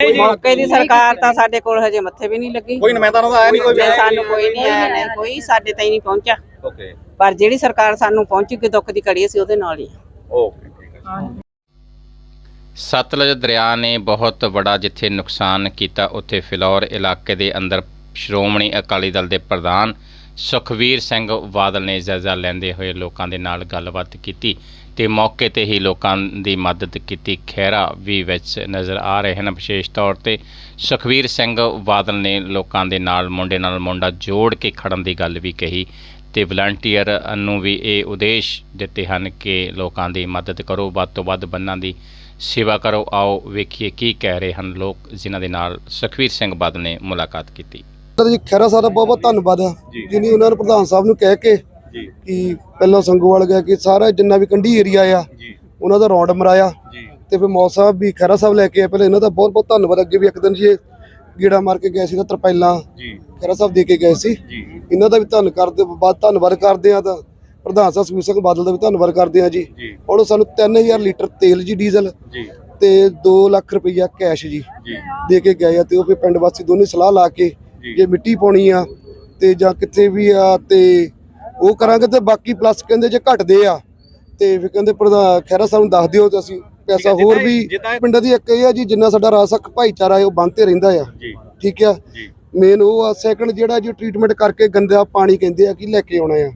ਮੌਕੇ ਦੀ ਸਰਕਾਰ ਤਾਂ ਸਾਡੇ ਕੋਲ ਹਜੇ ਮੱਥੇ ਵੀ ਨਹੀਂ ਲੱਗੀ। ਕੋਈ ਨੁਮਾਇੰਦਾ ਉਹਨਾਂ ਦਾ ਆਇਆ ਨਹੀਂ ਕੋਈ ਤੇ ਸਾਨੂੰ ਕੋਈ ਨਹੀਂ ਆਇਆ ਨਹੀਂ ਕੋਈ ਸਾਡੇ ਤਾਈਂ ਨਹੀਂ ਪਹੁੰਚਿਆ। ਓਕੇ। ਪਰ ਜਿਹੜੀ ਸਰਕਾਰ ਸਾਨੂੰ ਪਹੁੰਚੂਗੀ ਦੁੱਖ ਦੀ ਘੜੀ ਅਸੀਂ ਉਹਦੇ ਨਾਲ ਹੀ। ਓਕੇ ਠੀਕ ਹੈ ਸਤਲੁਜ ਦਰਿਆ ਨੇ ਬਹੁਤ ਬੜਾ ਜਿੱਥੇ ਨੁਕਸਾਨ ਕੀਤਾ ਉੱਥੇ ਫਿਲੌਰ ਇਲਾਕੇ ਦੇ ਅੰਦਰ ਸ਼੍ਰੋਮਣੀ ਅਕਾਲੀ ਦਲ ਦੇ ਪ੍ਰਧਾਨ ਸੁਖਵੀਰ ਸਿੰਘ ਬਾਦਲ ਨੇ ਜਾਇਜ਼ਾ ਲੈਂਦੇ ਹੋਏ ਲੋਕਾਂ ਦੇ ਨਾਲ ਗੱਲਬਾਤ ਕੀਤੀ ਤੇ ਮੌਕੇ ਤੇ ਹੀ ਲੋਕਾਂ ਦੀ ਮਦਦ ਕੀਤੀ। ਖਹਿਰਾ ਵੀ ਵਿੱਚ ਨਜ਼ਰ ਆ ਰਹੇ ਹਨ। ਵਿਸ਼ੇਸ਼ ਤੌਰ ਤੇ ਸੁਖਵੀਰ ਸਿੰਘ ਬਾਦਲ ਨੇ ਲੋਕਾਂ ਦੇ ਨਾਲ, ਮੁੰਡੇ ਨਾਲ ਮੁੰਡਾ ਜੋੜ ਕੇ ਖੜਨ ਦੀ ਗੱਲ ਵੀ ਕਹੀ ਤੇ ਵਲੰਟੀਅਰ ਨੂੰ ਵੀ ਇਹ ਉਦੇਸ਼ ਦਿੱਤੇ ਹਨ ਕਿ ਲੋਕਾਂ ਦੀ ਮਦਦ ਕਰੋ, ਵੱਧ ਤੋਂ ਵੱਧ ਬੰਨਾਂ ਦੀ ਸੇਵਾ ਕਰੋ। ਆਓ ਵੇਖੀਏ ਕੀ ਕਹਿ ਰਹੇ ਹਨ ਲੋਕ ਜਿਨ੍ਹਾਂ ਦੇ ਨਾਲ ਸੁਖਵੀਰ ਸਿੰਘ ਬਾਦਲ ਨੇ ਮੁਲਾਕਾਤ ਕੀਤੀ। ਸਰ ਜੀ ਖੈਰਾ ਸਾਹਿਬ ਦਾ ਬਹੁਤ ਬਹੁਤ ਧੰਨਵਾਦ ਆ। ਜਿਨੀ ਉਹਨਾਂ ਨੇ ਪ੍ਰਧਾਨ ਸਾਹਿਬ ਨੂੰ ਕਹਿ ਕੇ ਕਿ ਪਹਿਲਾਂ ਸੰਗੋਵਾਲ ਗਿਆ ਕਿ ਸਾਰਾ ਜਿੰਨਾ ਵੀ ਕੰਢੀ ਏਰੀਆ ਆ ਉਹਨਾਂ ਦਾ ਰੌਂਡ ਮਰਾਇਆ। ਤੇ ਫਿਰ ਮੌਲ ਸਾਹਿਬ ਵੀ ਖੈਰਾ ਸਾਹਿਬ ਲੈ ਕੇ ਆਏ। ਪਹਿਲੇ ਇਹਨਾਂ ਦਾ ਬਹੁਤ ਬਹੁਤ ਧੰਨਵਾਦ। ਅੱਗੇ ਵੀ ਇੱਕ ਦਿਨ ਜੀ ਗੀੜਾ ਮਾਰ ਕੇ ਗਏ ਸੀ ਤਾਂ ਤਰਪੈਲਾਂ ਜੀ। ਖੈਰਾ ਸਾਹਿਬ ਦੇ ਕੇ ਗਏ ਸੀ। ਜੀ। ਇਹਨਾਂ ਦਾ ਵੀ ਧੰਨ ਕਰਦੇ ਬਾਅਦ ਧੰਨਵਾਦ ਕਰਦੇ ਆ ਤਾਂ ਪ੍ਰਧਾਨ ਸਾਹਿਬ ਸੁਖਬੀਰ ਸਿੰਘ ਬਾਦਲ ਦਾ ਵੀ ਧੰਨਵਾਦ ਕਰਦੇ ਆ ਜੀ। ਉਹ ਸਾਨੂੰ 3000 ਲੀਟਰ ਤੇਲ ਜੀ ਡੀਜ਼ਲ ਜੀ। ਤੇ 2 ਲੱਖ ਰੁਪਈਆ ਕੈਸ਼ ਜੀ ਜੀ। ਦੇ ਕੇ ਗਏ ਆ ਤੇ ਉਹ ਫਿਰ ਪਿੰਡ ਵਾਸੀ ਦੋਨੇ ਸਲਾਹ ਲਾ ਕੇ ਜੀ। ਮਿੱਟੀ ਪਾਉਣੀ ਆ ਤੇ ਜਾਂ ਕਿੱਥੇ ਵੀ ਆ ਤੇ ਉਹ ਕਰਾਂਗੇ ਤੇ ਬਾਕੀ ਪਲੱਸ ਕਹਿੰਦੇ ਜੇ ਘਟਦੇ ਆ ਤੇ ਫਿਰ ਕਹਿੰਦੇ ਪ੍ਰਧਾਨ ਖੈਰਾ ਸਾਹਿਬ ਨੂੰ ਦੱਸ ਦਿਓ ਤੇ ਅਸੀਂ ਪੈਸਾ ਹੋਰ ਵੀ ਪਿੰਡਾਂ ਦੀ ਇੱਕ ਇਹ ਆ ਜੀ ਜਿੰਨਾ ਸਾਡਾ ਰਾਸਕ ਭਾਈਚਾਰਾ ਹੈ ਉਹ ਬੰਨ੍ਹਤੇ ਰਹਿੰਦਾ ਆ। ਠੀਕ ਆ? ਮੇਨ ਉਹ ਆ ਸੈਕੰਡ ਜਿਹੜਾ ਜੀ ਟ੍ਰੀਟਮੈਂਟ ਕਰਕੇ ਗੰਦਾ ਪਾਣੀ ਕਹਿੰਦੇ ਆ ਕਿ ਲੈ ਕੇ ਆਉਣਾ ਆ।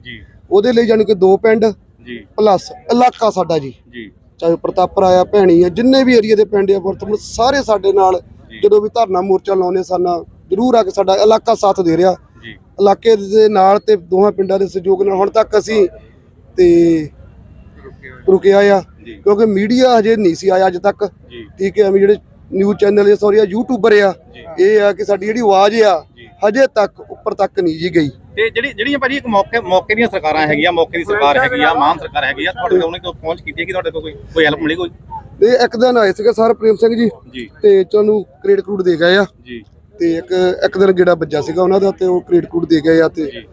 ਉਹਦੇ ਲਈ ਜਾਣੀ ਕਿ ਦੋ ਪਿੰਡ ਜੀ। ਪਲੱਸ ਇਲਾਕਾ ਸਾਡਾ ਜੀ। ਜੀ। ਚਾਹੇ ਪ੍ਰਤਾਪਰ ਆਇਆ ਭੈਣੀ ਆ ਜਿੰਨੇ ਵੀ ਏਰੀਆ ਦੇ ਪਿੰਡ ਆ ਵਰਤਮਾਨ ਸਾਰੇ ਸਾਡੇ ਨਾਲ। ਜਦੋਂ ਵੀ ਧਰਨਾ ਮੋਰਚਾ ਲਾਉਨੇ ਸਾਨਾ ਜ਼ਰੂਰ ਆ ਕੇ ਸਾਡਾ ਇਲਾਕਾ ਸਾਥ ਦੇ ਰਿਹਾ। ਜੀ। ਇਲਾਕੇ ਦੇ ਨਾਲ ਤੇ ਦੋਹਾਂ ਪਿੰਡਾਂ ਦੇ ਸਹਿਯੋਗ ਨਾਲ ਹੁਣ ਤੱਕ ਅਸੀਂ ਤੇ ਰੁਕਿਆ ਆ। ਕਿਉਂਕਿ ਮੀਡੀਆ ਹਜੇ ਨਹੀਂ ਸੀ ਆਇਆ ਅੱਜ ਤੱਕ। ਠੀਕ ਹੈ ਵੀ ਜਿਹੜੇ ਨਿਊਜ਼ ਚੈਨਲ ਜਾਂ ਸੌਰੀ ਆ ਯੂਟਿਊਬਰ ਆ। ਇਹ ਆ ਕਿ ਸਾਡੀ ਜਿਹੜੀ ਆਵਾਜ਼ ਆ। ਹਜੇ ਤੱਕ ਉੱਪਰ ਤੱਕ ਨਹੀਂ ਜੀ ਗਈ। ਤੇ ਜਿਹੜੀ ਜਿਹੜੀਆਂ ਭਾਜੀ ਇੱਕ ਮੌਕੇ ਮੌਕੇ ਦੀਆਂ ਸਰਕਾਰਾਂ ਹੈਗੀਆਂ ਮੌਕੇ ਦੀ ਸਰਕਾਰ ਹੈਗੀ ਆ ਮਾਨ ਸਰਕਾਰ ਹੈਗੀ ਆ ਤੁਹਾਡੇ ਕੋਲ ਕੋਈ ਪਹੁੰਚ ਕੀਤੀ ਹੈ ਕਿ ਤੁਹਾਡੇ ਕੋਲ ਕੋਈ ਕੋਈ ਹੈਲਪ ਮਿਲੀ ਕੋਈ? ਤੇ ਇੱਕ ਦਿਨ ਆਏ ਸੀਗੇ ਸਰ ਪ੍ਰੇਮ ਸਿੰਘ ਜੀ ਜੀ। ਤੇ ਤੁਹਾਨੂੰ ਕ੍ਰੇਡ ਕਰੂਡ ਦੇ ਗਏ ਆ। ਜੀ। ਤੇ ਇੱਕ ਇੱਕ ਦਿਨ ਗੇੜਾ ਵੱਜਾ ਸੀਗਾ ਉਹਨਾਂ ਦਾ ਤੇ ਉਹ ਕ੍ਰੇਡ ਕਰੂਡ ਦੇ ਗਏ ਆ ਤੇ ਜੀ।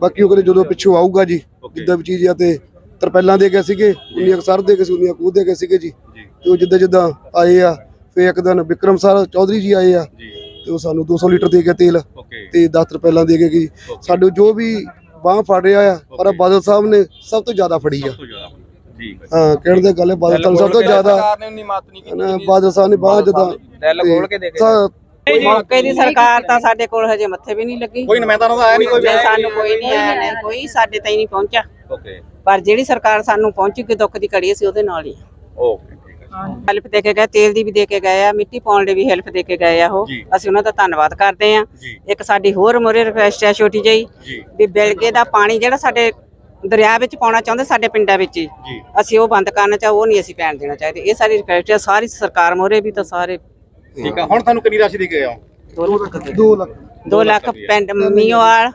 ਬਾਕੀ ਉਹ ਕਹਿੰਦੇ ਜਦੋਂ ਪਿੱਛੋਂ ਆਊਗਾ ਜੀ. ਜਿੱਦਾਂ ਵੀ ਚੀਜ਼ ਆ ਤੇ ਤਰਪੈਲਾਂ ਦੇ ਗਏ ਸੀਗੇ ਉਨੀਆਂ ਕੁ ਸਰ ਦੇ ਗਏ ਸੀ ਉਨੀਆਂ ਕੂ ਦੇ ਗਏ ਸੀਗੇ ਜੀ। ਤੇ ਉਹ ਜਿੱਦਾਂ ਜਿੱਦਾਂ ਆਏ ਆ ਫੇ ਇੱਕ ਦਿਨ ਵਿਕਰਮ ਸਰ ਚੌਧਰੀ ਜੀ ਆਏ ਆ ਜੀ। ਤੇ ਉਹ ਸਾਨੂੰ 200 ਲੀਟਰ ਦੇ ਗਏ ਤੇਲ ਤੇ 10 ਤਰਪੈਲਾਂ ਦੇ ਗਏ ਜੀ। ਸਾਡੇ ਜੋ ਵੀ ਬਾਹ ਫੜ ਰਿਹਾ ਆ ਪਰ. ਬਾਦਲ ਸਾਹਿਬ ਨੇ ਸਭ ਤੋਂ ਜ਼ਿਆਦਾ ਫੜੀ ਆ। ਸਭ ਤੋਂ ਜ਼ਿਆਦਾ ਠੀਕ ਹੈ। ਕਹਿਣ ਦੇ ਗੱਲ ਹੈ ਬਾਦਲ ਸਾਹਿਬ ਸਭ ਤੋਂ ਜ਼ਿਆਦਾ ਬਾਦਲ ਸਾਹਿਬ ਨੇ ਬਾਹ ਜਦਾਂ ਦਿਲ ਖੋਲ ਕੇ ਦੇ ਕੇ ਮੌਕੇ ਦੀ ਸਰਕਾਰ ਤਾਂ ਸਾਡੇ ਕੋਲ ਹਜੇ ਮੱਥੇ ਵੀ ਨਹੀਂ ਲੱਗੀ। ਕੋਈ ਨੁਮਾਇੰਦਾ ਉਹਨਾਂ ਦਾ ਆਇਆ ਨਹੀਂ ਕੋਈ ਸਾਨੂੰ ਕੋਈ ਨਹੀਂ ਆਇਆ ਨਹੀਂ ਕੋਈ ਸਾਡੇ ਤਾਈਂ ਨਹੀਂ ਪਹੁੰਚਿਆ। ਓਕੇ। ਪਰ ਜਿਹੜੀ ਸਰਕਾਰ ਸਾਨੂੰ ਪਹੁੰਚੂਗੀ ਦੁੱਖ ਦੀ ਘੜੀ ਅਸੀਂ ਉਹਦੇ ਨਾਲ ਹੀ। ਓਕੇ ਠੀਕ ਹੈ। ਹੈਲਪ ਦੇ ਕੇ ਗਏ ਤੇਲ ਦੀ ਵੀ ਦੇ ਕੇ ਗਏ ਆ ਮਿੱਟੀ ਪਾਉਣ ਲਈ ਵੀ ਹੈਲਪ ਦੇ ਕੇ ਗਏ ਆ ਉਹ। ਜੀ। ਅਸੀਂ ਉਹਨਾਂ ਦਾ ਧੰਨਵਾਦ ਕਰਦੇ ਆ। ਜੀ। ਇੱਕ ਸਾਡੀ ਹੋਰ ਮੋਰੇ ਰਿਕਵੈਸਟ ਹੈ ਛੋਟੀ ਜਿਹੀ ਜੀ। ਵੀ ਬਿਲਗੇ ਦਾ ਪਾਣੀ ਜਿਹੜਾ ਸਾਡੇ ਦਰਿਆ ਵਿੱਚ ਪਾਉਣਾ ਚਾਹੁੰਦੇ ਸਾਡੇ ਪਿੰਡਾਂ ਵਿੱਚ ਹੀ ਜੀ। ਅਸੀਂ ਉਹ ਬੰਦ ਕਰਨਾ ਚਾਹ ਉਹ ਨਹੀਂ ਅਸੀਂ ਪੈਣ ਦੇਣਾ ਚਾਹੀਦੇ। ਇਹ ਸਾਡੀ ਰਿਕਵੈਸਟ ਹੈ ਸਾਰੀ ਸਰਕਾਰ ਮੋਰੇ ਵੀ ਤਾਂ ਸਾਰੇ ਠੀਕ ਆ ਹੁਣ ਤੁਹਾਨੂੰ ਕਿੰਨੀ ਰਾਸ਼ੀ ਦੇ ਕੇ ਆਓ 2 ਲੱਖ 2 ਲੱਖ। ਪਿੰਡ ਮੀਓਵਾਲ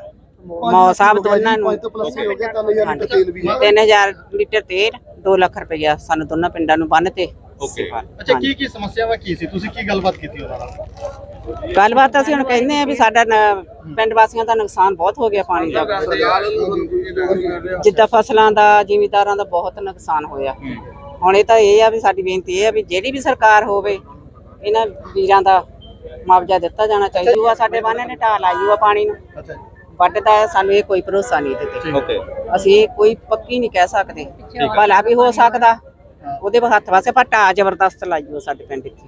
ਮੌ ਸਾਹਿਬ ਦੋਨਾਂ ਨੂੰ। 5 ਤੋਂ ਪਲੱਸ ਹੀ ਹੋ ਗਿਆ 3000 ਲੀਟਰ ਤੇਲ ਵੀ 3000 ਲੀਟਰ ਤੇਲ 2 ਲੱਖ ਰੁਪਇਆ ਸਾਨੂੰ ਦੋਨਾਂ ਪਿੰਡਾਂ ਨੂੰ ਬੰਨ ਤੇ ਓਕੇ ਅੱਛਾ ਕੀ ਕੀ ਸਮੱਸਿਆਵਾਂ ਕੀ ਸੀ? ਤੁਸੀਂ ਕੀ ਗੱਲਬਾਤ ਕੀਤੀ ਉਹਨਾਂ ਨਾਲ? ਗੱਲਬਾਤ ਅਸੀਂ ਹੁਣ ਕਹਿੰਦੇ ਆ ਵੀ ਸਾਡਾ ਪਿੰਡ ਵਾਸੀਆਂ ਦਾ ਨੁਕਸਾਨ ਬਹੁਤ ਹੋ ਗਿਆ ਪਾਣੀ ਦਾ। ਜਿੱਦਾਂ ਫਸਲਾਂ ਦਾ ਜ਼ਿਮੀਦਾਰਾਂ ਦਾ ਬਹੁਤ ਨੁਕਸਾਨ ਹੋਇਆ। ਹੁਣ ਇਹ ਤਾਂ ਇਹ ਆ ਵੀ ਸਾਡੀ ਬੇਨਤੀ ਇਹ ਆ ਵੀ ਜਿਹੜੀ ਵੀ ਸਰਕਾਰ ਹੋਵੇ ਇਹਨਾਂ ਵੀਰਾਂ ਦਾ ਮੁਆਵਜ਼ਾ ਦਿੱਤਾ ਜਾਣਾ ਚਾਹੀਦਾ। ਆ ਸਾਡੇ ਬਾਨੇ ਨੇ ਢਾਲ ਆਈ ਆ ਪਾਣੀ ਨੂੰ। ਅੱਛਾ ਵੱਢਦਾ ਹੈ, ਸਾਨੂੰ ਇਹ ਕੋਈ ਭਰੋਸਾ ਨਹੀਂ ਇਹਦੇ ਤੇ ਓਕੇ। ਅਸੀਂ ਇਹ ਕੋਈ ਪੱਕੀ ਨਹੀਂ ਕਹਿ ਸਕਦੇ। ਭਲਾ ਵੀ ਹੋ ਸਕਦਾ। ਉਹਦੇ ਹੱਥ ਵਾਸੇ ਪਰ ਢਾਹ ਜ਼ਬਰਦਸਤ ਲਾਈ ਉਹ ਸਾਡੇ ਪਿੰਡ ਇੱਥੇ।